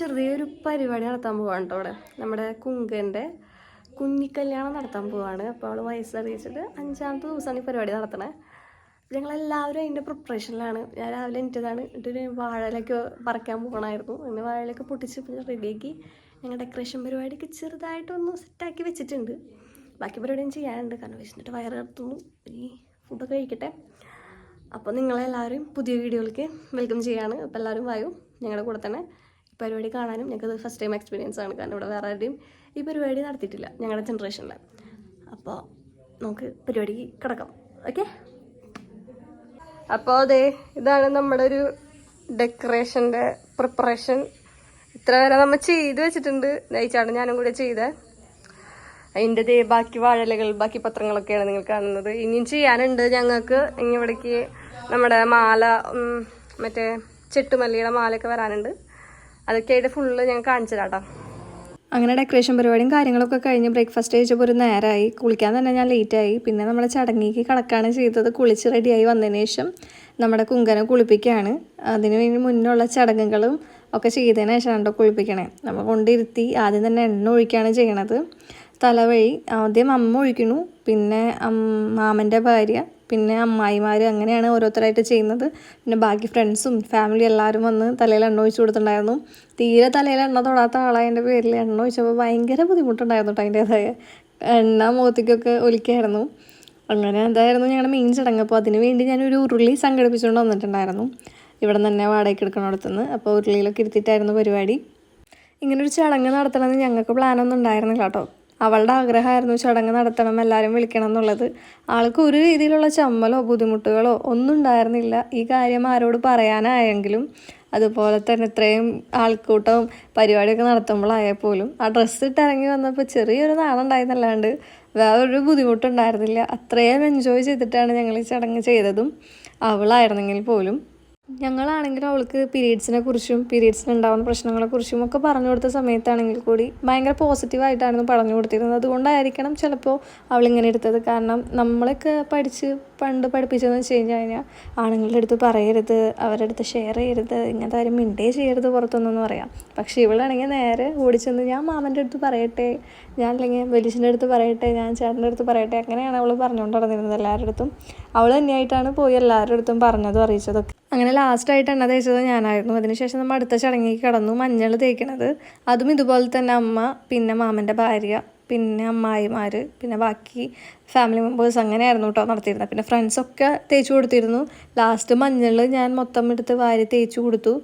ചെറിയൊരു പരിപാടി നടത്താൻ പോവാണ് കേട്ടോ അവിടെ. നമ്മുടെ കുങ്കന്റെ കുഞ്ഞിക്കല്യാണം നടത്താൻ പോവാണ്. അപ്പോൾ അവൾ വയസ്സറിയിച്ചിട്ട് അഞ്ചാമത്തെ ദിവസമാണ് ഈ പരിപാടി നടത്തണേ. ഞങ്ങളെല്ലാവരും അതിന്റെ പ്രിപ്പറേഷനിലാണ് ഞാൻ രാവിലെ എനിറ്റതാണ് എന്നിട്ടൊരു വാഴയിലൊക്കെ പറിക്കാൻ പോകണമായിരുന്നു അങ്ങനെ വാഴയിലൊക്കെ പൊട്ടിച്ച് റെഡിയാക്കി ഞങ്ങൾ ഡെക്കറേഷൻ പരിപാടിക്ക് ചെറുതായിട്ടൊന്ന് സെറ്റാക്കി വെച്ചിട്ടുണ്ട്. ബാക്കി പരിപാടിയും ചെയ്യാനുണ്ട്. കാരണം വെച്ചിട്ട് വയറ് കത്തുന്നു ഇനി ഫുഡൊക്കെ കഴിക്കട്ടെ. അപ്പോൾ നിങ്ങളെല്ലാവരും പുതിയ വീഡിയോയിലേക്ക് വെൽക്കം ചെയ്യാണ്. അപ്പോൾ എല്ലാവരും വായു? ഞങ്ങളുടെ കൂടെ തന്നെ. പരിപാടി കാണാനും ഞങ്ങൾക്ക് ഫസ്റ്റ് ടൈം എക്സ്പീരിയൻസ് ആണ്. കാരണം ഇവിടെ വേറെ ആരുടെയും ഈ പരിപാടി നടത്തിയിട്ടില്ല ഞങ്ങളുടെ ജനറേഷനിൽ അപ്പോൾ നമുക്ക് പരിപാടി കിടക്കാം. ഓക്കെ അപ്പോൾ അതെ ഇതാണ് നമ്മുടെ ഒരു ഡെക്കറേഷന്റെ പ്രിപ്പറേഷൻ ഇത്ര വരെ നമ്മൾ ചെയ്ത് വെച്ചിട്ടുണ്ട്. നയിച്ചാണ് ഞാനും കൂടെ ചെയ്തേ. അതിന്റെ ദേ ബാക്കി വാഴലകൾ ബാക്കി പത്രങ്ങളൊക്കെയാണ് നിങ്ങൾ കാണുന്നത്. ഇനിയും ചെയ്യാനുണ്ട് ഞങ്ങൾക്ക്. ഇനി ഇവിടേക്ക് നമ്മുടെ മാല മറ്റേ ചെട്ടുമല്ലിയുടെ മാലയൊക്കെ വരാനുണ്ട്. അതൊക്കെ ആയിട്ട് ഫുള്ള് ഞാൻ കാണിച്ചു അങ്ങനെ ഡെക്കറേഷൻ പരിപാടിയും കാര്യങ്ങളൊക്കെ കഴിഞ്ഞ് ബ്രേക്ക്ഫാസ്റ്റ് കഴിച്ചപ്പോൾ ഒരു നേരമായി കുളിക്കാൻ തന്നെ ഞാൻ ലേറ്റായി പിന്നെ നമ്മുടെ ചടങ്ങിക്ക് കടക്കാണ് ചെയ്തത്. കുളിച്ച് റെഡിയായി വന്നതിന് ശേഷം നമ്മുടെ കുങ്കനെ കുളിപ്പിക്കുകയാണ്. അതിന് വേണ്ടി മുന്നുള്ള ചടങ്ങുകളും ഒക്കെ ചെയ്തതിന് ശേഷമാണ് കേട്ടോ കുളിപ്പിക്കണേ. നമ്മൾ കൊണ്ടിരുത്തി ആദ്യം തന്നെ എണ്ണ ഒഴിക്കുകയാണ് ചെയ്യണത്. തലവഴി ആദ്യം അമ്മ ഒഴിക്കുന്നു. പിന്നെ മാമന്റെ ഭാര്യ പിന്നെ അമ്മായിമാർ അങ്ങനെയാണ് ഓരോരുത്തരായിട്ട് ചെയ്യുന്നത്. പിന്നെ ബാക്കി ഫ്രണ്ട്സും ഫാമിലി എല്ലാവരും വന്ന് തലയിൽ എണ്ണ ഒഴിച്ച് കൊടുത്തിട്ടുണ്ടായിരുന്നു. തീരെ തലയിൽ എണ്ണ തൊടാത്ത ആളായതിന്റെ പേരിൽ എണ്ണ ഒഴിച്ചപ്പോൾ ഭയങ്കര ബുദ്ധിമുട്ടുണ്ടായിരുന്നു കേട്ടോ അതിന്റേതായ എണ്ണ മുഖത്തേക്കൊക്കെ ഒലിക്കായിരുന്നു. അങ്ങനെ എന്തായിരുന്നു ഞങ്ങളുടെ മെയിൻ ചടങ്ങ് അപ്പോൾ അതിന് വേണ്ടി ഞാനൊരു ഉരുളി സംഘടിപ്പിച്ചുകൊണ്ട് വന്നിട്ടുണ്ടായിരുന്നു. ഇവിടെ നിന്ന് തന്നെ വാടകയ്ക്ക് എടുക്കണോടത്തുനിന്ന് അപ്പോൾ ഉരുളിയിലൊക്കെ ഇരുത്തിയിട്ടായിരുന്നു പരിപാടി. ഇങ്ങനൊരു ചടങ്ങ് നടത്തണമെന്ന് ഞങ്ങൾക്ക് പ്ലാനൊന്നും ഉണ്ടായിരുന്നില്ല കേട്ടോ. അവളുടെ ആഗ്രഹമായിരുന്നു ചടങ്ങ് നടത്തണം എല്ലാവരും വിളിക്കണം എന്നുള്ളത്. ആൾക്ക് ഒരു രീതിയിലുള്ള ചമ്മലോ ബുദ്ധിമുട്ടുകളോ ഒന്നും ഉണ്ടായിരുന്നില്ല. ഈ കാര്യം ആരോട് പറയാനായെങ്കിലും അതുപോലെ തന്നെ ഇത്രയും ആൾക്കൂട്ടവും പരിപാടിയൊക്കെ നടത്തുമ്പോഴായാൽ പോലും ആ ഡ്രസ്സ് ഇട്ട് ഇറങ്ങി വന്നപ്പോൾ ചെറിയൊരു നാളുണ്ടായിരുന്നല്ലാണ്ട് വേറൊരു ബുദ്ധിമുട്ടുണ്ടായിരുന്നില്ല. അത്രയും എൻജോയ് ചെയ്തിട്ടാണ് ഞങ്ങൾ ഈ ചടങ്ങ് ചെയ്തതും അവളായിരുന്നെങ്കിൽ പോലും. ഞങ്ങളാണെങ്കിലും അവൾക്ക് പീരീഡ്സിനെ കുറിച്ചും പീരീഡ്സിന് ഉണ്ടാകുന്ന പ്രശ്നങ്ങളെ കുറിച്ചും ഒക്കെ പറഞ്ഞു കൊടുത്ത സമയത്താണെങ്കിൽ കൂടി ഭയങ്കര പോസിറ്റീവായിട്ടായിരുന്നു പറഞ്ഞു കൊടുത്തിരുന്നത്. അതുകൊണ്ടായിരിക്കണം ചിലപ്പോൾ അവളിങ്ങനെ എടുത്തത്. കാരണം നമ്മളൊക്കെ പഠിച്ച് പണ്ട് പഠിപ്പിച്ചതെന്ന് വെച്ച് കഴിഞ്ഞ് കഴിഞ്ഞാൽ ആണുങ്ങളുടെ അടുത്ത് പറയരുത് അവരുടെ അടുത്ത് ഷെയർ ചെയ്യരുത് ഇങ്ങനത്തെ കാര്യം മിണ്ടേ ചെയ്യരുത് പുറത്തൊന്നും പറയാം. പക്ഷേ ഇവളാണെങ്കിൽ നേരെ ഓടിച്ചെന്ന് ഞാൻ മാമന്റെ അടുത്ത് പറയട്ടെ ഞാൻ അല്ലെങ്കിൽ വലിച്ചിന്റെ അടുത്ത് പറയട്ടെ ഞാൻ ചേട്ടന്റെ അടുത്ത് പറയട്ടെ അങ്ങനെയാണ് അവൾ പറഞ്ഞുകൊണ്ട് നടന്നിരുന്നത് എല്ലാവരുടെ അടുത്തും. അവൾ തന്നെയായിട്ടാണ് പോയി എല്ലാവരുടെ അടുത്തും പറഞ്ഞതും അറിയിച്ചതൊക്കെ. അങ്ങനെ ലാസ്റ്റായിട്ട് എണ്ണ തേച്ചത് ഞാനായിരുന്നു. അതിനുശേഷം നമ്മൾ അടുത്ത ചടങ്ങിൽ കടന്നു മഞ്ഞൾ തേക്കണത്. അതും ഇതുപോലെ തന്നെ അമ്മ പിന്നെ മാമന്റെ ഭാര്യ. പിന്നെ അമ്മായിമാർ പിന്നെ ബാക്കി ഫാമിലി മെമ്പേഴ്സ് അങ്ങനെയായിരുന്നു കേട്ടോ നടത്തിയിരുന്നത് പിന്നെ ഫ്രണ്ട്സൊക്കെ തേച്ച് കൊടുത്തിരുന്നു. ലാസ്റ്റ് മഞ്ഞൾ ഞാൻ മൊത്തം എടുത്ത് വാരി തേച്ച് കൊടുത്തു.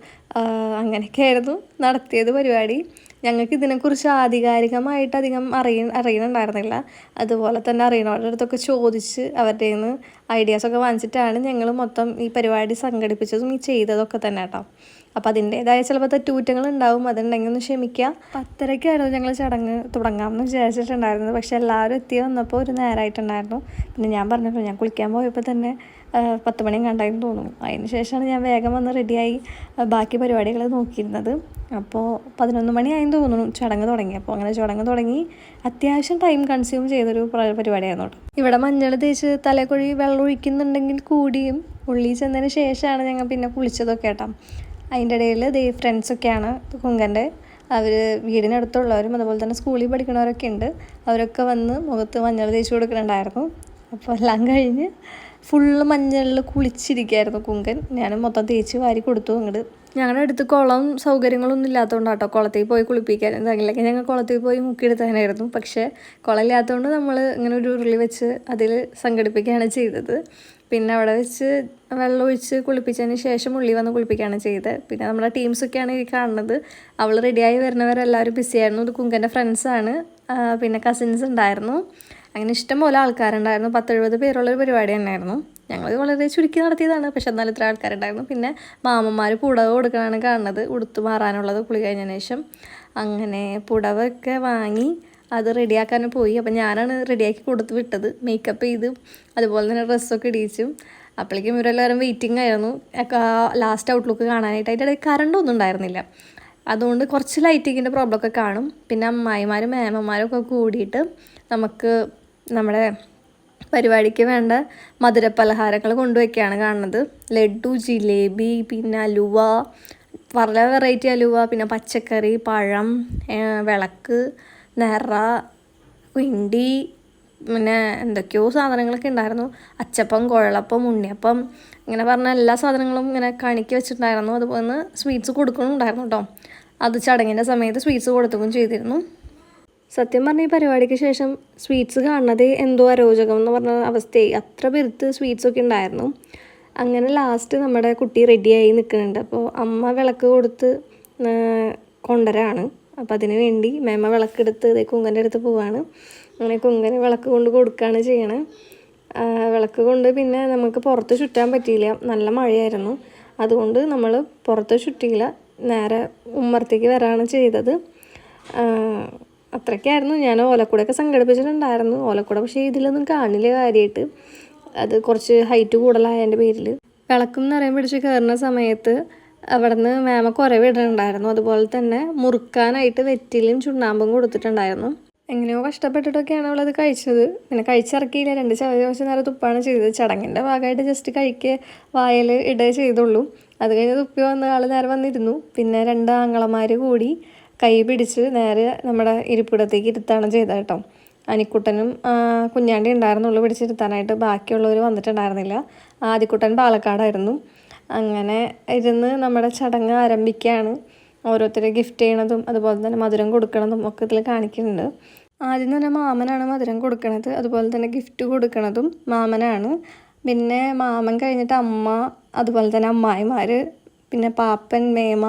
അങ്ങനെയൊക്കെയായിരുന്നു നടത്തിയത് പരിപാടി. ഞങ്ങൾക്ക് ഇതിനെക്കുറിച്ച് ആധികാരികമായിട്ട് അധികം അറിയ അറിയുന്നുണ്ടായിരുന്നില്ല. അതുപോലെ തന്നെ അറിയണവരുടെ അടുത്തൊക്കെ ചോദിച്ച് അവരുടെ നിന്ന് ഐഡിയാസൊക്കെ വാങ്ങിച്ചിട്ടാണ് ഞങ്ങൾ മൊത്തം ഈ പരിപാടി സംഘടിപ്പിച്ചതും ഈ ചെയ്തതൊക്കെ തന്നെ കേട്ടോ അപ്പം അതിന്റേതായ ചിലപ്പോൾ തെറ്റുകുറ്റങ്ങൾ ഉണ്ടാവും. അതുണ്ടെങ്കിൽ ഒന്ന് ക്ഷമിക്കുക പത്തരയ്ക്കായിരുന്നു ഞങ്ങൾ ചടങ്ങ് തുടങ്ങാമെന്ന് വിചാരിച്ചിട്ടുണ്ടായിരുന്നത്. പക്ഷേ എല്ലാവരും എത്തി വന്നപ്പോൾ ഒരു നേരമായിട്ടുണ്ടായിരുന്നു പിന്നെ ഞാൻ പറഞ്ഞപ്പോൾ ഞാൻ കുളിക്കാൻ പോയപ്പോൾ തന്നെ പത്ത് മണി കണ്ടായിരുന്നു തോന്നുന്നു. അതിന് ശേഷമാണ് ഞാൻ വേഗം വന്ന് റെഡിയായി ബാക്കി പരിപാടികൾ നോക്കിയിരുന്നത്. അപ്പോൾ പതിനൊന്ന് മണിയായെന്ന് തോന്നുന്നു ചടങ്ങ് തുടങ്ങി. അപ്പോൾ അങ്ങനെ ചടങ്ങ് തുടങ്ങി. അത്യാവശ്യം ടൈം കൺസ്യൂം ചെയ്തൊരു പ്ര- പരിപാടിയായിരുന്നു കേട്ടോ. ഇവിടെ മഞ്ഞൾ തേച്ച് തലക്കുഴി വെള്ളം ഒഴിക്കുന്നുണ്ടെങ്കിൽ കൂടിയും ഉള്ളി ചെന്നതിന് ശേഷമാണ് ഞങ്ങൾ പിന്നെ കുളിച്ചതൊക്കെ കേട്ടോ. അതിന്റെ ഇടയിൽ ദേ ഫ്രണ്ട്സൊക്കെയാണ് കുങ്കന്റെ അവർ വീടിനടുത്തുള്ളവരും അതുപോലെ തന്നെ സ്കൂളിൽ പഠിക്കുന്നവരൊക്കെ ഉണ്ട്. അവരൊക്കെ വന്ന് മുഖത്ത് മഞ്ഞൾ തേച്ച് കൊടുക്കുന്നുണ്ടായിരുന്നു. അപ്പോൾ എല്ലാം കഴിഞ്ഞ് ഫുള്ള് മഞ്ഞളിൽ കുളിച്ചിരിക്കുകയായിരുന്നു കുങ്കൻ. ഞാൻ മൊത്തം തേച്ച് വാരി കൊടുത്തു അങ്ങോട്ട് ഞങ്ങളുടെ അടുത്ത് കുളം സൗകര്യങ്ങളൊന്നും ഇല്ലാത്തതുകൊണ്ട് കേട്ടോ കുളത്തിൽ പോയി കുളിപ്പിക്കാൻ. എന്തെങ്കിലുമൊക്കെ ഞങ്ങൾ കുളത്തിൽ പോയി മുക്കിയെടുത്താനായിരുന്നു. പക്ഷേ കുളം ഇല്ലാത്തതുകൊണ്ട് നമ്മൾ ഇങ്ങനെ ഒരു ഉരുളി വെച്ച് അതിൽ സംഘടിപ്പിക്കുകയാണ് ചെയ്തത്. പിന്നെ അവിടെ വെച്ച് വെള്ളം ഒഴിച്ച് കുളിപ്പിച്ചതിന് ശേഷം ഉള്ളി വന്ന് കുളിപ്പിക്കുകയാണ് ചെയ്തത്. പിന്നെ നമ്മുടെ ടീംസൊക്കെയാണ് ഈ കാണുന്നത്. അവൾ റെഡിയായി വരുന്നവരെല്ലാവരും ബിസിയായിരുന്നു ഇത് കുങ്കന്റെ ഫ്രണ്ട്സാണ് പിന്നെ കസിൻസ് ഉണ്ടായിരുന്നു. അങ്ങനെ ഇഷ്ടം ഇഷ്ടംപോലെ ആൾക്കാരുണ്ടായിരുന്നു. പത്തെഴുപത് പേരുള്ളൊരു പരിപാടി തന്നെയായിരുന്നു. ഞങ്ങൾ വളരെ ചുരുക്കി നടത്തിയതാണ്. പക്ഷെ എന്നാലും ഇത്ര ആൾക്കാരുണ്ടായിരുന്നു. പിന്നെ മാമന്മാർ പുടവ് കൊടുക്കാനാണ് കാണുന്നത്. ഉടുത്തു മാറാനുള്ളത് കുളി കഴിഞ്ഞതിന് ശേഷം. അങ്ങനെ പുടവൊക്കെ വാങ്ങി അത് റെഡിയാക്കാൻ പോയി. അപ്പം ഞാനാണ് റെഡിയാക്കി കൊടുത്ത് വിട്ടത്. മേക്കപ്പ് ചെയ്ത് അതുപോലെ തന്നെ ഡ്രസ്സൊക്കെ ഇടിയിച്ചു. അപ്പോഴേക്കും ഇവരെല്ലാവരും വെയിറ്റിംഗ് ആയിരുന്നു. ലാസ്റ്റ് ഔട്ട്ലുക്ക് കാണാനായിട്ട്. അതിന്റെ ഇടയിൽ കറണ്ട് ഒന്നും ഉണ്ടായിരുന്നില്ല. അതുകൊണ്ട് കുറച്ച് ലൈറ്റിങ്ങിന്റെ പ്രോബ്ലം ഒക്കെ കാണും. പിന്നെ അമ്മായിമാരും മേമന്മാരും ഒക്കെ കൂടിയിട്ട് നമുക്ക് നമ്മുടെ പരിപാടിക്ക് വേണ്ട മധുര പലഹാരങ്ങൾ കൊണ്ടുവയ്ക്കുകയാണ് കാണുന്നത്. ലഡു ജിലേബി പിന്നെ അലുവ പല വെറൈറ്റി അലുവ. പിന്നെ പച്ചക്കറി പഴം വിളക്ക് നിറ വിണ്ടി പിന്നെ എന്തൊക്കെയോ സാധനങ്ങളൊക്കെ ഉണ്ടായിരുന്നു. അച്ചപ്പം കുഴലപ്പം ഉണ്ണിയപ്പം ഇങ്ങനെ പറഞ്ഞ എല്ലാ സാധനങ്ങളും ഇങ്ങനെ കണിക്ക് വെച്ചിട്ടുണ്ടായിരുന്നു. അതുപോലെ സ്വീറ്റ്സ് കൊടുക്കുന്നുണ്ടായിരുന്നു കേട്ടോ അത് ചടങ്ങിന്റെ സമയത്ത് സ്വീറ്റ്സ് കൊടുത്തുകയും ചെയ്തിരുന്നു. സത്യം പറഞ്ഞ ഈ പരിപാടിക്ക് ശേഷം സ്വീറ്റ്സ് കാണുന്നത് എന്തോ അരോചകം എന്ന് പറഞ്ഞ അവസ്ഥയായി. അത്ര പെരുത്ത് സ്വീറ്റ്സ് ഒക്കെ ഉണ്ടായിരുന്നു. അങ്ങനെ ലാസ്റ്റ് നമ്മുടെ കുട്ടി റെഡിയായി നിൽക്കുന്നുണ്ട്. അപ്പോൾ അമ്മ വിളക്ക് കൊടുത്ത് കൊണ്ടുവരാണ്. അപ്പോൾ അതിന് വേണ്ടി മേമ വിളക്കെടുത്ത് ഇതേ കുങ്കന്റെ അടുത്ത് പോവാണ്. അങ്ങനെ കുങ്കന് വിളക്ക് കൊണ്ട് കൊടുക്കുകയാണ് ചെയ്യണത് വിളക്ക് കൊണ്ട് പിന്നെ നമുക്ക് പുറത്ത് ചുറ്റാൻ പറ്റിയില്ല. നല്ല മഴയായിരുന്നു. അതുകൊണ്ട് നമ്മൾ പുറത്ത് ചുറ്റിയില്ല. നേരെ ഉമ്മർത്തേക്ക് വരാണ് ചെയ്തത്. അത്രയ്ക്കായിരുന്നു ഞാൻ ഓലക്കൂടൊക്കെ സംഘടിപ്പിച്ചിട്ടുണ്ടായിരുന്നു. ഓലക്കൂട പക്ഷേ ഇതിലൊന്നും കാണില്ല കാര്യമായിട്ട് അത് കുറച്ച് ഹൈറ്റ് കൂടുതലായതിന്റെ പേരിൽ വിളക്കും നിറയും പിടിച്ച് കയറുന്ന സമയത്ത് അവിടെ മാമ കുറേ കുറവിടുന്നുണ്ടായിരുന്നു അതുപോലെ തന്നെ മുറുക്കാനായിട്ട് വെറ്റിലും ചുണ്ണാമ്പും കൊടുത്തിട്ടുണ്ടായിരുന്നു. എങ്ങനെയോ കഷ്ടപ്പെട്ടിട്ടൊക്കെയാണ് അവളത് കഴിച്ചത്. പിന്നെ കഴിച്ചിറക്കിയില്ല. രണ്ട് കുറച്ച് നേരം തുപ്പാണ് ചെയ്തത്. ചടങ്ങിന്റെ ഭാഗമായിട്ട് ജസ്റ്റ് കഴിക്കുക വായൽ ഇടുക ചെയ്തുള്ളൂ. അത് കഴിഞ്ഞ് തുപ്പി വന്ന ആൾ നേരെ വന്നിരുന്നു. പിന്നെ രണ്ട് ആങ്ങളമാർ കൂടി കൈ പിടിച്ച് നേരെ നമ്മുടെ ഇരിപ്പിടത്തേക്ക് ഇരുത്താണ് ചെയ്തത് കേട്ടോ. അനിക്കുട്ടനും കുഞ്ഞാണ്ടി ഉണ്ടായിരുന്നുള്ളൂ പിടിച്ചിരുത്താനായിട്ട്. ബാക്കിയുള്ളവർ വന്നിട്ടുണ്ടായിരുന്നില്ല. ആദിക്കുട്ടൻ പാലക്കാടായിരുന്നു. അങ്ങനെ ഇരുന്ന് നമ്മുടെ ചടങ്ങ് ആരംഭിക്കുകയാണ് ഓരോരുത്തരെ ഗിഫ്റ്റ് ചെയ്യണതും അതുപോലെ തന്നെ മധുരം കൊടുക്കണതും ഒക്കെ ഇതിൽ കാണിക്കുന്നുണ്ട്. ആദ്യം തന്നെ മാമനാണ് മധുരം കൊടുക്കണത് അതുപോലെ തന്നെ ഗിഫ്റ്റ് കൊടുക്കണതും മാമനാണ്. പിന്നെ മാമൻ കഴിഞ്ഞിട്ട് അമ്മ അതുപോലെ തന്നെ അമ്മായിമാർ പിന്നെ പാപ്പൻ മേമ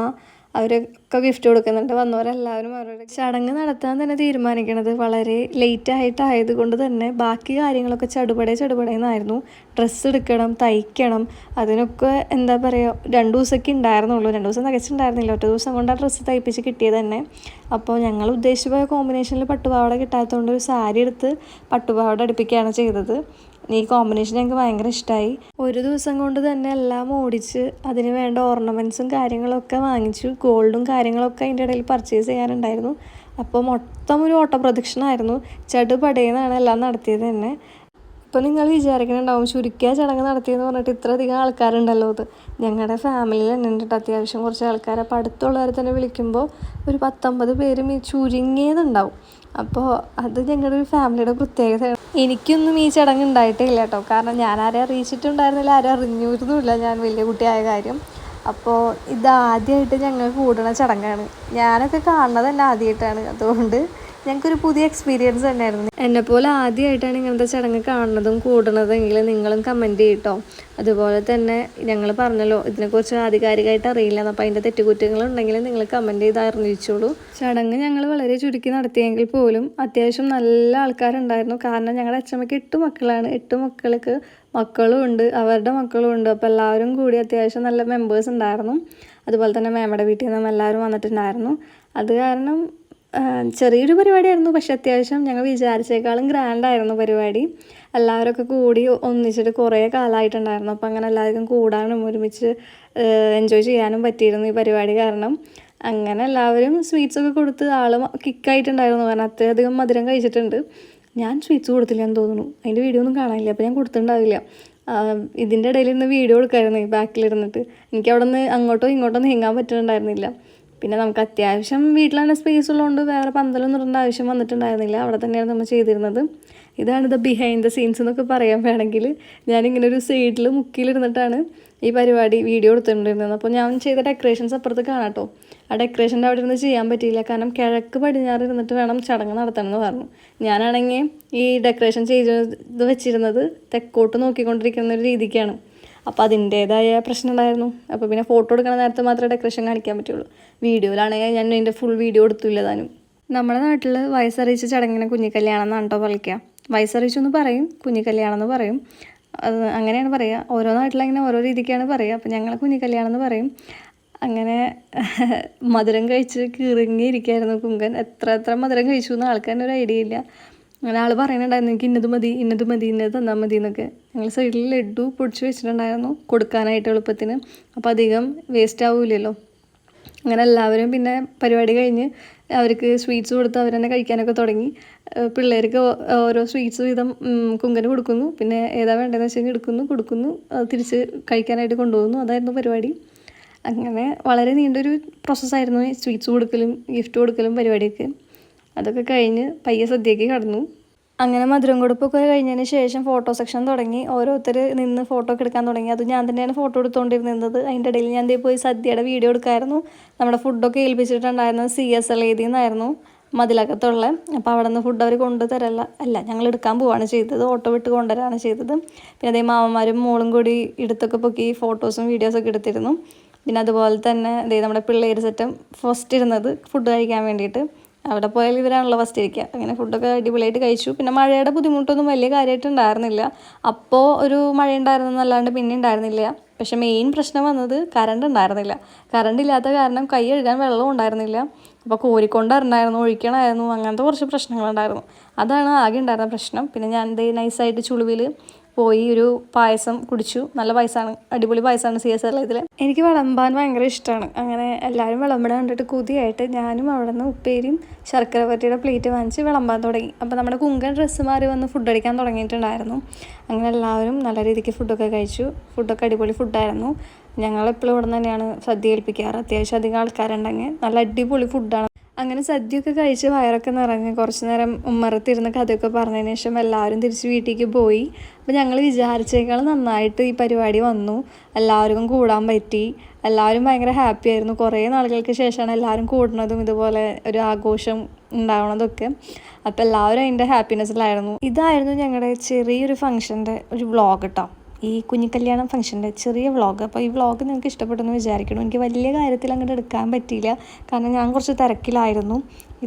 അവരൊക്കെ ഗിഫ്റ്റ് കൊടുക്കുന്നുണ്ട്. വന്നവരെല്ലാവരും അവരുടെ ചടങ്ങ് നടത്താൻ തന്നെ തീരുമാനിക്കണത് വളരെ ലേറ്റ് ആയിട്ടായത് കൊണ്ട് തന്നെ ബാക്കി കാര്യങ്ങളൊക്കെ ചടുപടേ ചടുപടേന്നായിരുന്നു. ഡ്രസ്സ് എടുക്കണം തയ്ക്കണം അതിനൊക്കെ എന്താ പറയുക രണ്ട് ദിവസമൊക്കെ ഉണ്ടായിരുന്നുള്ളൂ. രണ്ട് ദിവസം തികച്ചുണ്ടായിരുന്നില്ല ഒറ്റ ദിവസം കൊണ്ട് ആ ഡ്രസ്സ് തയ്പ്പിച്ച് കിട്ടിയത് തന്നെ. അപ്പോൾ ഞങ്ങൾ ഉദ്ദേശിച്ച പോയ കോമ്പിനേഷനിൽ പട്ടുപാവട കിട്ടാത്തതുകൊണ്ട് ഒരു സാരി എടുത്ത് പട്ടുപാവട അടുപ്പിക്കുകയാണ് ചെയ്തത്. ഈ കോമ്പിനേഷൻ ഞങ്ങൾക്ക് ഭയങ്കര ഇഷ്ടമായി ഒരു ദിവസം കൊണ്ട് തന്നെ എല്ലാം ഓടിച്ച് അതിന് വേണ്ട ഓർണമെന്റ്സും കാര്യങ്ങളൊക്കെ വാങ്ങിച്ചു. ഗോൾഡും കാര്യങ്ങളൊക്കെ അതിന്റെ ഇടയിൽ പർച്ചേസ് ചെയ്യാനുണ്ടായിരുന്നു. അപ്പോൾ മൊത്തം ഒരു ഓട്ടപ്രദക്ഷിണമായിരുന്നു ചടുപടേന്നാണ് എല്ലാം നടത്തിയത് തന്നെ. ഇപ്പോൾ നിങ്ങൾ വിചാരിക്കുന്നുണ്ടാവും ചുരുക്കിയ ചടങ്ങ് നടത്തിയെന്ന് പറഞ്ഞിട്ട് ഇത്രയധികം ആൾക്കാരുണ്ടല്ലോ അത് ഞങ്ങളുടെ ഫാമിലിയിൽ തന്നെ ഉണ്ട് അത്യാവശ്യം കുറച്ച് ആൾക്കാർ അപ്പോൾ അടുത്തുള്ളവരെ തന്നെ വിളിക്കുമ്പോൾ ഒരു പത്തൊമ്പത് പേരും ചുരുങ്ങിയതുണ്ടാവും. അപ്പോൾ അത് ഞങ്ങളുടെ ഒരു ഫാമിലിയുടെ പ്രത്യേകതയാണ്. എനിക്കൊന്നും ഈ ചടങ്ങ് ഉണ്ടായിട്ടേ ഇല്ല കേട്ടോ. കാരണം ഞാൻ ആരെ അറിയിച്ചിട്ടുണ്ടായിരുന്നില്ല ആരും അറിഞ്ഞിരുന്നുമില്ല ഞാൻ വലിയ കുട്ടിയായ കാര്യം. അപ്പോൾ ഇതാദ്യമായിട്ട് ഞങ്ങൾ കൂടണ ചടങ്ങാണ്. ഞാനൊക്കെ കാണുന്നത് തന്നെ ആദ്യമായിട്ടാണ്. അതുകൊണ്ട് ഞങ്ങൾക്കൊരു പുതിയ എക്സ്പീരിയൻസ് തന്നെയായിരുന്നു. എന്നെപ്പോലെ ആദ്യമായിട്ടാണ് ഇങ്ങനത്തെ ചടങ്ങ് കാണുന്നതും കൂടുന്നതെങ്കിൽ നിങ്ങളും കമന്റ് ചെയ്യട്ടോ. അതുപോലെ തന്നെ ഞങ്ങൾ പറഞ്ഞല്ലോ ഇതിനെക്കുറിച്ച് ആധികാരികമായിട്ട് അറിയില്ല. അപ്പോൾ അതിന്റെ തെറ്റുകുറ്റങ്ങളുണ്ടെങ്കിൽ നിങ്ങൾ കമന്റ് ചെയ്ത് അറിഞ്ഞിരിച്ചോളൂ ചടങ്ങ് ഞങ്ങൾ വളരെ ചുരുക്കി നടത്തിയെങ്കിൽ പോലും അത്യാവശ്യം നല്ല ആൾക്കാരുണ്ടായിരുന്നു. കാരണം ഞങ്ങളുടെ അച്ഛമ്മയ്ക്ക് എട്ട് മക്കളാണ്. എട്ട് മക്കൾക്ക് മക്കളും ഉണ്ട് അവരുടെ മക്കളും ഉണ്ട്. അപ്പോൾ എല്ലാവരും കൂടി അത്യാവശ്യം നല്ല മെമ്പേഴ്സ് ഉണ്ടായിരുന്നു. അതുപോലെ തന്നെ മേമയുടെ വീട്ടിൽ നിന്നും എല്ലാവരും വന്നിട്ടുണ്ടായിരുന്നു. അത് കാരണം ചെറിയൊരു പരിപാടിയായിരുന്നു പക്ഷെ അത്യാവശ്യം ഞങ്ങൾ വിചാരിച്ചേക്കാളും ഗ്രാൻഡായിരുന്നു പരിപാടി. എല്ലാവരൊക്കെ കൂടി ഒന്നിച്ചിട്ട് കുറേ കാലമായിട്ടുണ്ടായിരുന്നു. അപ്പോൾ അങ്ങനെ എല്ലാവർക്കും കൂടാനും ഒരുമിച്ച് എൻജോയ് ചെയ്യാനും പറ്റിയിരുന്നു ഈ പരിപാടി കാരണം. അങ്ങനെ എല്ലാവരും സ്വീറ്റ്സ് ഒക്കെ കൊടുത്ത് ആൾ കിക്കായിട്ടുണ്ടായിരുന്നു കാരണം അത്രയധികം മധുരം കഴിച്ചിട്ടുണ്ട്. ഞാൻ സ്വീറ്റ്സ് കൊടുത്തില്ല എന്ന് തോന്നുന്നു. അതിന്റെ വീഡിയോ ഒന്നും കാണാനില്ല. അപ്പോൾ ഞാൻ കൊടുത്തിട്ടുണ്ടാവില്ല. ഇതിന്റെ ഇടയിൽ നിന്ന് വീഡിയോ എടുക്കായിരുന്നു ബാക്കിലിരുന്നിട്ട് എനിക്ക് അവിടെ നിന്ന് അങ്ങോട്ടോ ഇങ്ങോട്ടോ നീങ്ങാൻ പറ്റുന്നുണ്ടായിരുന്നില്ല. പിന്നെ നമുക്ക് അത്യാവശ്യം വീട്ടിലാണ് സ്പേസ് ഉള്ളതുകൊണ്ട് വേറെ പന്തലൊന്നും ഇടേണ്ട ആവശ്യം വന്നിട്ടുണ്ടായിരുന്നില്ല. അവിടെ തന്നെയാണ് നമ്മൾ ചെയ്തിരുന്നത്. ഇതാണ് ദ ബിഹൈൻഡ് ദ സീൻസ് എന്നൊക്കെ പറയാൻ വേണമെങ്കിൽ ഞാനിങ്ങനെ ഒരു സൈഡിൽ മുക്കിയിലിരുന്നിട്ടാണ് ഈ പരിപാടി വീഡിയോ എടുത്തിട്ടുണ്ടായിരുന്നത് അപ്പോൾ ഞാൻ ചെയ്ത ഡെക്കറേഷൻസ് അപ്പുറത്ത് കാണാട്ടോ ആ ഡെക്കറേഷന്റെ അവിടെ ഇരുന്ന് ചെയ്യാൻ പറ്റിയില്ല. കാരണം കിഴക്ക് പടിഞ്ഞാറ് ഇരുന്നിട്ട് വേണം ചടങ്ങ് നടത്തണം എന്ന് പറഞ്ഞു. ഞാനാണെങ്കിൽ ഈ ഡെക്കറേഷൻ ചെയ്ത് വെച്ചിരുന്നത് തെക്കോട്ട് നോക്കിക്കൊണ്ടിരിക്കുന്ന ഒരു രീതിക്കാണ്. അപ്പോൾ അതിന്റേതായ പ്രശ്നം ഉണ്ടായിരുന്നു അപ്പോൾ പിന്നെ ഫോട്ടോ എടുക്കുന്ന നേരത്തെ മാത്രമേ ഡെക്കറേഷൻ കാണിക്കാൻ പറ്റുള്ളൂ. വീഡിയോയിലാണെങ്കിൽ ഞാൻ അതിന്റെ ഫുൾ വീഡിയോ എടുത്തില്ല താനും. നമ്മുടെ നാട്ടിൽ വയസ്സറിയിച്ച ചടങ്ങിനെ കുഞ്ഞിക്കല്യാണം എന്നാണ് കേട്ടോ വിളിക്കുക വയസ്സറിയിച്ചു എന്ന് പറയും കുഞ്ഞിക്കല്യാണം എന്ന് പറയും. അത് അങ്ങനെയാണ് പറയുക. ഓരോ നാട്ടിലങ്ങനെ ഓരോ രീതിക്കാണ് പറയുക. അപ്പോൾ ഞങ്ങൾ കുഞ്ഞിക്കല്യാണം എന്ന് പറയും. അങ്ങനെ മധുരം കഴിച്ച് കിറങ്ങിയിരിക്കുകയായിരുന്നു കുങ്കൻ. എത്ര എത്ര മധുരം കഴിച്ചു എന്ന് ആൾക്കാരൊരു ഐഡിയ ഇല്ല. അങ്ങനെ ആൾ പറയുന്നുണ്ടായിരുന്നു എനിക്ക് ഇന്നത് മതി ഇന്നത് മതി ഇന്നത് തന്നാൽ മതി എന്നൊക്കെ. ഞങ്ങൾ സൈഡിൽ ലഡു പൊടിച്ച് വെച്ചിട്ടുണ്ടായിരുന്നു കൊടുക്കാനായിട്ട് എളുപ്പത്തിന്. അപ്പം അധികം വേസ്റ്റ് ആവില്ലല്ലോ അങ്ങനെ എല്ലാവരും പിന്നെ പരിപാടി കഴിഞ്ഞ് അവർക്ക് സ്വീറ്റ്സ് കൊടുത്ത് അവർ തന്നെ കഴിക്കാനൊക്കെ തുടങ്ങി. പിള്ളേർക്ക് ഓരോ സ്വീറ്റ്സ് വീതം കുങ്കന് കൊടുക്കുന്നു. പിന്നെ ഏതാ വേണ്ടതെന്ന് വെച്ച് കഴിഞ്ഞാൽ എടുക്കുന്നു കൊടുക്കുന്നു തിരിച്ച് കഴിക്കാനായിട്ട് കൊണ്ടുപോകുന്നു. അതായിരുന്നു പരിപാടി. അങ്ങനെ വളരെ നീണ്ടൊരു പ്രോസസ്സായിരുന്നു സ്വീറ്റ്സ് കൊടുക്കലും ഗിഫ്റ്റ് കൊടുക്കലും പരിപാടിയൊക്കെ. അതൊക്കെ കഴിഞ്ഞ് പയ്യെ സദ്യയ്ക്ക് കടന്നു. അങ്ങനെ മധുരം കൊടുപ്പൊക്കെ കഴിഞ്ഞതിന് ശേഷം ഫോട്ടോ സെക്ഷൻ തുടങ്ങി. ഓരോരുത്തർ നിന്ന് ഫോട്ടോ ഒക്കെ എടുക്കാൻ തുടങ്ങി. അത് ഞാൻ തന്നെയാണ് ഫോട്ടോ എടുത്തുകൊണ്ടിരുന്നത് അതിന്റെ ഇടയിൽ ഞാൻ ദേ പോയി സദ്യയുടെ വീഡിയോ എടുക്കായിരുന്നു. നമ്മുടെ ഫുഡൊക്കെ ഏൽപ്പിച്ചിട്ടുണ്ടായിരുന്നത് സി എസ് എൽ എഴുതി നിന്നായിരുന്നു മതിലകത്തുള്ള അപ്പോൾ അവിടെ നിന്ന് ഫുഡ് അവർ കൊണ്ടുതരല്ല. അല്ല ഞങ്ങൾ എടുക്കാൻ പോവാണ് ചെയ്തത്. ഓട്ടോ വിട്ട് കൊണ്ടുവരാണ് ചെയ്തത്. പിന്നെ അതേ മാമന്മാരും മോളും കൂടി എടുത്തൊക്കെ പൊക്കി ഫോട്ടോസും വീഡിയോസൊക്കെ എടുത്തിരുന്നു. പിന്നെ അതുപോലെ തന്നെ അതേ നമ്മുടെ പിള്ളേർ സെറ്റും ഫസ്റ്റ് ഇരുന്നത് ഫുഡ് കഴിക്കാൻ വേണ്ടിയിട്ട്. അവിടെ പോയാൽ ഇവരാണല്ലോ ഫസ്റ്റ് ഇരിക്കുക. അങ്ങനെ ഫുഡൊക്കെ അടിപൊളിയായിട്ട് കഴിച്ചു. പിന്നെ മഴയുടെ ബുദ്ധിമുട്ടൊന്നും വലിയ കാര്യമായിട്ട് ഉണ്ടായിരുന്നില്ല അപ്പോൾ ഒരു മഴ ഉണ്ടായിരുന്നല്ലാണ്ട് പിന്നെ ഉണ്ടായിരുന്നില്ല. പക്ഷേ മെയിൻ പ്രശ്നം വന്നത് കറണ്ട് ഉണ്ടായിരുന്നില്ല. കറണ്ട് ഇല്ലാത്ത കാരണം കൈ കഴുകാൻ വെള്ളവും ഉണ്ടായിരുന്നില്ല. അപ്പോൾ കോരിക്കൊണ്ടായിരുന്നു ഒഴിക്കണമായിരുന്നു. അങ്ങനത്തെ കുറച്ച് പ്രശ്നങ്ങളുണ്ടായിരുന്നു. അതാണ് ആകെ ഉണ്ടായിരുന്ന പ്രശ്നം. പിന്നെ ഞാൻ എന്തേ നൈസായിട്ട് ചുളുവിൽ പോയി ഒരു പായസം കുടിച്ചു. നല്ല പായസമാണ് അടിപൊളി പായസമാണ് സി എസ് ഇതിൽ എനിക്ക് വിളമ്പാൻ ഭയങ്കര ഇഷ്ടമാണ് അങ്ങനെ എല്ലാവരും വിളമ്പണ കണ്ടിട്ട് കുതിയായിട്ട് ഞാനും അവിടെ നിന്ന് ഉപ്പേരിയും ശർക്കര പറ്റിയുടെ പ്ലേറ്റ് വാങ്ങിച്ച് വിളമ്പാൻ തുടങ്ങി. അപ്പോൾ നമ്മുടെ കുങ്കൻ ഡ്രസ്സ് മാറി വന്ന് ഫുഡ് അടിക്കാൻ തുടങ്ങിയിട്ടുണ്ടായിരുന്നു. അങ്ങനെ എല്ലാവരും നല്ല രീതിക്ക് ഫുഡൊക്കെ കഴിച്ചു. ഫുഡൊക്കെ അടിപൊളി ഫുഡായിരുന്നു ഞങ്ങളെപ്പോഴും ഇവിടെ തന്നെയാണ് സദ്യ ഏൽപ്പിക്കാറ് അത്യാവശ്യം അധികം ആൾക്കാരുണ്ടെങ്കിൽ നല്ല അടിപൊളി ഫുഡാണ് അങ്ങനെ സദ്യയൊക്കെ കഴിച്ച് വയറൊക്കെ നിറഞ്ഞ് കുറച്ച് നേരം ഉമ്മറത്തിരുന്ന് കഥയൊക്കെ പറഞ്ഞതിന് ശേഷം എല്ലാവരും തിരിച്ച് വീട്ടിലേക്ക് പോയി. അപ്പോൾ ഞങ്ങൾ വിചാരിച്ചേക്കാൾ നന്നായിട്ട് ഈ പരിപാടി വന്നു. എല്ലാവർക്കും കൂടാൻ പറ്റി. എല്ലാവരും ഭയങ്കര ഹാപ്പി ആയിരുന്നു. കുറേ നാളുകൾക്ക് ശേഷമാണ് എല്ലാവരും കൂടുന്നതും ഇതുപോലെ ഒരു ആഘോഷം ഉണ്ടാവണതൊക്കെ. അപ്പോൾ എല്ലാവരും അതിന്റെ ഹാപ്പിനെസ്സിലായിരുന്നു ഇതായിരുന്നു ഞങ്ങളുടെ ചെറിയൊരു ഫംഗ്ഷന്റെ ഒരു വ്ളോഗ് കേട്ടോ ഈ കുഞ്ഞിക്കല്യാണം ഫംഗ്ഷന്റെ ചെറിയ വ്ളോഗ്. അപ്പോൾ ഈ വ്ളോഗ് നിങ്ങൾക്ക് ഇഷ്ടപ്പെട്ടെന്ന് വിചാരിക്കണം എനിക്ക് വലിയ കാര്യത്തിൽ അങ്ങോട്ട് എടുക്കാൻ പറ്റിയില്ല. കാരണം ഞാൻ കുറച്ച് തിരക്കിലായിരുന്നു.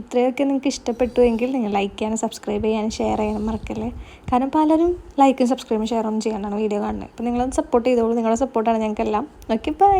ഇത്രയൊക്കെ നിങ്ങൾക്ക് ഇഷ്ടപ്പെട്ടു എങ്കിൽ നിങ്ങൾ ലൈക്ക് ചെയ്യാനും സബ്സ്ക്രൈബ് ചെയ്യാനും ഷെയർ ചെയ്യാനും മറക്കല്ലേ? കാരണം പലരും ലൈക്കും സബ്സ്ക്രൈബും ഷെയറും ചെയ്യാനാണ് വീഡിയോ കാണുന്നത്. അപ്പോൾ നിങ്ങളൊന്ന് സപ്പോർട്ട് ചെയ്തോളൂ. നിങ്ങളുടെ സപ്പോർട്ടാണ് ഞങ്ങൾക്കെല്ലാം. Okay bye